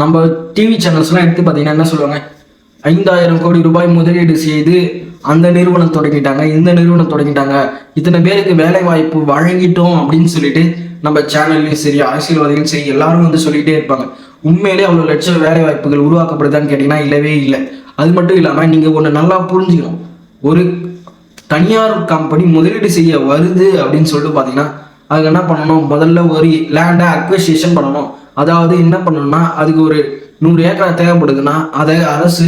நம்ம டிவி சேனல்ஸ்லாம் எடுத்து பார்த்தீங்கன்னா என்ன சொல்லுவாங்க? ஐந்தாயிரம் கோடி ரூபாய் முதலீடு செய்து அந்த நிறுவனம் தொடங்கிட்டாங்க இந்த நிறுவனம் தொடங்கிட்டாங்க. இத்தனை பேருக்கு வேலை வாய்ப்பு வழங்கிட்டோம் அப்படின்னு சொல்லிட்டு நம்ம சேனல்லையும் சரி அரசியல்வாதிகளும் சரி எல்லாரும் வந்து சொல்லிகிட்டே இருப்பாங்க. உண்மையிலே அவ்வளோ லட்சம் வேலை வாய்ப்புகள் உருவாக்கப்படுதான்னு கேட்டிங்கன்னா இல்லவே இல்லை. அது மட்டும் இல்லாமல் நீங்கள் ஒன்று நல்லா புரிஞ்சுக்கணும். ஒரு தனியார் கம்பெனி முதலீடு செய்ய வருது அப்படின்னு சொல்லிட்டு பார்த்தீங்கன்னா அதுக்கு என்ன பண்ணணும்? முதல்ல ஒரு லேண்டை அக்வசியேஷன் பண்ணணும். அதாவது என்ன பண்ணணும்னா அதுக்கு ஒரு நூறு ஏக்கரா தேவைப்படுதுன்னா அதை அரசு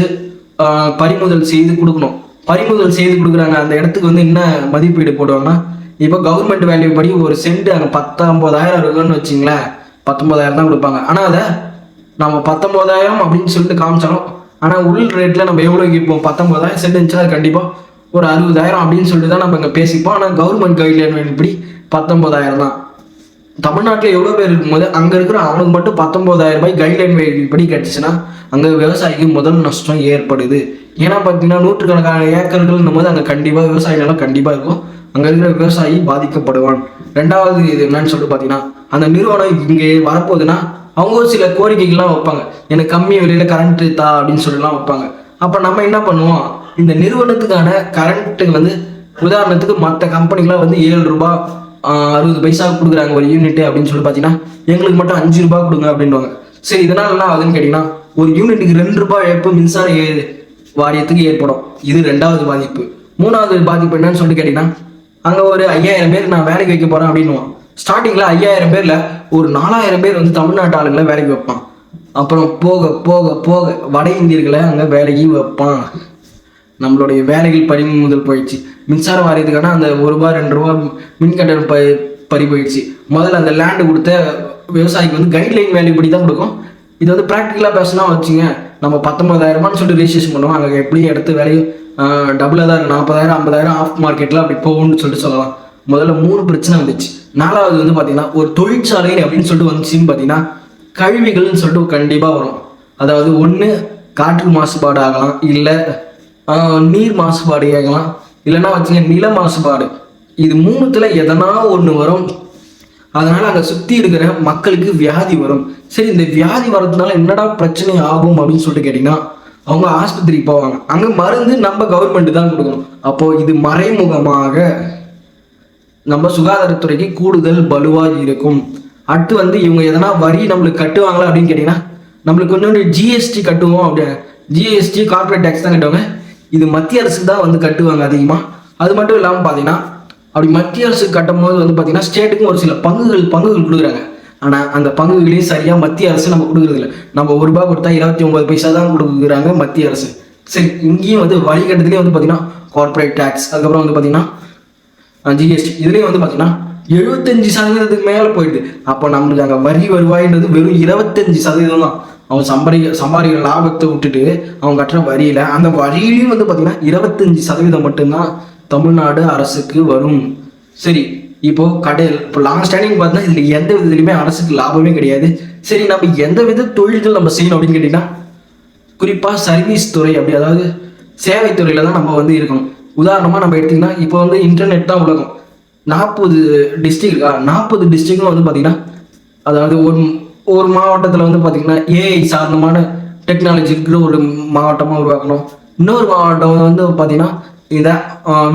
பறிமுதல் செய்து கொடுக்கணும். பறிமுதல் செய்து கொடுக்குறாங்க. அந்த இடத்துக்கு வந்து என்ன மதிப்பீடு போடுவாங்கன்னா இப்போ கவர்மெண்ட் வேல்யூ படி ஒரு சென்ட் அங்கே பத்தொம்போதாயிரம் இருக்குன்னு வச்சிங்களேன். பத்தொம்பதாயிரம் தான் கொடுப்பாங்க. ஆனால் அதை நம்ம பத்தொம்போதாயிரம் அப்படின்னு சொல்லிட்டு காமிச்சாலும் ஆனால் உள் ரேட்டில் நம்ம எவ்வளோக்கு இப்போ பத்தொம்பதாயிரம் சென்ட் இருந்துச்சு அது கண்டிப்பாக ஒரு அறுபதாயிரம் அப்படின்னு சொல்லிட்டு தான் நம்ம இங்கே பேசிப்போம். ஆனால் கவர்மெண்ட் கைட்லைன் இப்படி பத்தொம்போதாயிரம் தான். தமிழ்நாட்டில் எவ்வளோ பேர் இருக்கும்போது அங்கே இருக்கிற அவனுக்கு மட்டும் பத்தொம்போதாயிரம் ரூபாய் கைட்லைன் படி கிடச்சிச்சுன்னா அங்கே விவசாயிக்கு முதல் நஷ்டம் ஏற்படுது. ஏன்னா பார்த்தீங்கன்னா நூற்றுக்கணக்கான ஏக்கர்கள்னும் போது அங்கே கண்டிப்பாக விவசாய நிலம் கண்டிப்பாக இருக்கும். அங்கே இருக்கிற விவசாயி பாதிக்கப்படுவான். ரெண்டாவது இது என்னன்னு சொல்லிட்டு பார்த்தீங்கன்னா அந்த நிறுவனம் இங்கே வரப்போகுதுன்னா அவங்க ஒரு சில கோரிக்கைகள்லாம் வைப்பாங்க. எனக்கு கம்மி விலையில் கரண்ட் தா அப்படின்னு சொல்லிலாம் வைப்பாங்க. அப்போ நம்ம என்ன பண்ணுவோம்? இந்த நிறுவனத்துக்கான கரண்ட்டு வந்து உதாரணத்துக்கு மற்ற கம்பெனிகளாக வந்து ஏழு ரூபாய் அறுபது பைசா கொடுக்குறாங்க ஒரு யூனிட் அப்படின்னு சொல்லி பார்த்தீங்கன்னா எங்களுக்கு மட்டும் அஞ்சு ரூபாய் கொடுங்க அப்படின்வாங்க சரி இதனால என்ன ஆகுதுன்னு கேட்டிங்கன்னா ஒரு யூனிட்டுக்கு ரெண்டு ரூபாய் இழப்பு மின்சார வாரியத்துக்கு ஏற்படும். இது ரெண்டாவது பாதிப்பு. மூணாவது பாதிப்பு என்னன்னு சொல்லிட்டு கேட்டிங்கன்னா அங்கே ஒரு ஐயாயிரம் பேர் நான் வேலைக்கு வைக்க போகிறேன் அப்படின்னுவான் ஸ்டார்டிங்கில் ஐயாயிரம் பேரில் ஒரு நாலாயிரம் பேர் வந்து தமிழ்நாட்டு ஆளுங்களை வேலைக்கு வைப்பான். அப்புறம் போக போக போக வட இந்தியர்களை அங்கே வேலைக்கு வைப்பான். நம்மளுடைய வேலைகள் பறிமுதல் போயிடுச்சு. மின்சாரம் வாரியத்துக்கான அந்த ஒரு ரூபா ரெண்டு ரூபா மின் கட்டணம் ப பறி போயிடுச்சு முதல்ல அந்த லேண்டு கொடுத்த விவசாயிக்கு வந்து கைட்லைன் வேல்யூ படி தான் கொடுக்கும். இது வந்து ப்ராக்டிக்கலாக பேசினா வச்சுங்க நம்ம பத்தொன்பதாயிரமான்னு சொல்லிட்டு ரிஜிஸ்ட்ரேஷன் பண்ணுவோம். அங்கே எப்படி எடுத்து வேலையும் டபுளாக தான் நாற்பதாயிரம் ஐம்பதாயிரம் ஆஃப் மார்க்கெட்டில் அப்படி போகும்னு சொல்லிட்டு சொல்லலாம். முதல்ல மூணு பிரச்சனை வந்துச்சு. நாலாவது வந்து பார்த்தீங்கன்னா ஒரு தொழிற்சாலை அப்படின்னு சொல்லிட்டு வந்துச்சுன்னு பார்த்தீங்கன்னா கழிவுகள்னு சொல்லிட்டு கண்டிப்பாக வரும். அதாவது ஒன்று காற்று மாசுபாடு ஆகலாம் இல்லை நீர் மாசுபாடு கேட்கலாம் இல்லைன்னா வச்சுங்க நில மாசுபாடு. இது மூணுத்துல எதனா ஒன்று வரும். அதனால அங்கே சுற்றி இருக்கிற மக்களுக்கு வியாதி வரும். சரி இந்த வியாதி வர்றதுனால என்னடா பிரச்சனை ஆகும் அப்படின்னு சொல்லிட்டு கேட்டிங்கன்னா அவங்க ஆஸ்பத்திரிக்கு போவாங்க. அங்கே மருந்து நம்ம கவர்மெண்ட் தான் கொடுக்கணும். அப்போ இது மறைமுகமாக நம்ம சுகாதாரத்துறைக்கு கூடுதல் பலுவாக இருக்கும். அடுத்து வந்து இவங்க எதனா வரி நம்மளுக்கு கட்டுவாங்களா அப்படின்னு கேட்டிங்கன்னா நம்மளுக்கு இன்னொன்று ஜிஎஸ்டி கட்டுவோம் அப்படி ஜிஎஸ்டி கார்ப்பரேட் டேக்ஸ் தான் கட்டுவாங்க. இது மத்திய அரசு தான் வந்து கட்டுவாங்க அதிகமாக அது மட்டும் இல்லாமல் பார்த்தீங்கன்னா அப்படி மத்திய அரசு கட்டும் போது வந்து பார்த்தீங்கன்னா ஸ்டேட்டுக்கும் ஒரு சில பங்குகள் பங்குகள் கொடுக்குறாங்க. ஆனால் அந்த பங்குகளையும் சரியாக மத்திய அரசு நம்ம கொடுக்குறதில்ல நம்ம ஒரு ரூபாய் கொடுத்தா இருபத்தி ஒன்பது பைசா தான் கொடுக்குறாங்க மத்திய அரசு. சரி இங்கேயும் வந்து வழிகட்டத்துலேயும் வந்து பார்த்தீங்கன்னா கார்ப்பரேட் டேக்ஸ் அதுக்கப்புறம் வந்து பார்த்தீங்கன்னா ஜிஎஸ்டி இதுலேயும் வந்து பார்த்தீங்கன்னா எழுபத்தஞ்சு சதவீதத்துக்கு மேலே போயிடுது. அப்போ நம்மளுக்கு அங்கே வரி வருவாயின்றது வெறும் இருபத்தஞ்சு சதவீதம் தான் அவன் சம்பாதி சம்பாதிக்கிற லாபத்தை விட்டுட்டு அவன் கட்டுற வரியில அந்த வரியிலையும் வந்து பார்த்தீங்கன்னா இருபத்தஞ்சு சதவீதம் மட்டும்தான் தமிழ்நாடு அரசுக்கு வரும். சரி இப்போ கடையில் இப்போ லாங் ஸ்டாண்டிங் பார்த்தீங்கன்னா இதில் எந்த விதத்துலையுமே அரசுக்கு லாபமே கிடையாது. சரி நம்ம எந்த வித தொழில்கள் நம்ம செய்யணும் அப்படின்னு கேட்டிங்கன்னா குறிப்பாக சர்வீஸ் துறை அப்படி அதாவது சேவை துறையில தான் நம்ம வந்து இருக்கணும். உதாரணமாக நம்ம எடுத்திங்கன்னா இப்போ வந்து இன்டர்நெட் தான் உலகம். நாற்பது டிஸ்ட்ரிக்ட் நாற்பது டிஸ்ட்ரிக்டும் வந்து பார்த்திங்கன்னா அதாவது ஒரு ஒரு மாவட்டத்தில் வந்து பார்த்திங்கன்னா ஏஐ சார்ந்தமான டெக்னாலஜி இருக்கிற ஒரு மாவட்டமாக உருவாக்கணும். இன்னொரு மாவட்டம் வந்து பார்த்திங்கன்னா இந்த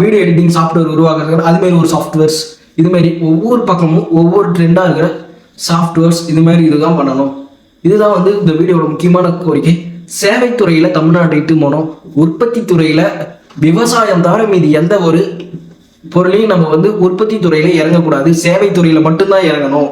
வீடியோ எடிட்டிங் சாஃப்ட்வேர் உருவாக்குறது அதுமாரி ஒரு சாஃப்ட்வேர்ஸ் இதுமாரி ஒவ்வொரு பக்கமும் ஒவ்வொரு ட்ரெண்டாக இருக்கிற சாஃப்ட்வேர்ஸ் இதுமாரி இதுதான் பண்ணணும். இதுதான் வந்து இந்த வீடியோட முக்கியமான கோரிக்கை. சேவைத்துறையில் தமிழ்நாடு இட்டு போனோம். உற்பத்தி துறையில விவசாயம் தவிர மீது எந்த ஒரு பொருளையும் நம்ம வந்து உற்பத்தி துறையில இறங்கக்கூடாது. சேவை துறையில மட்டும்தான் இறங்கணும்.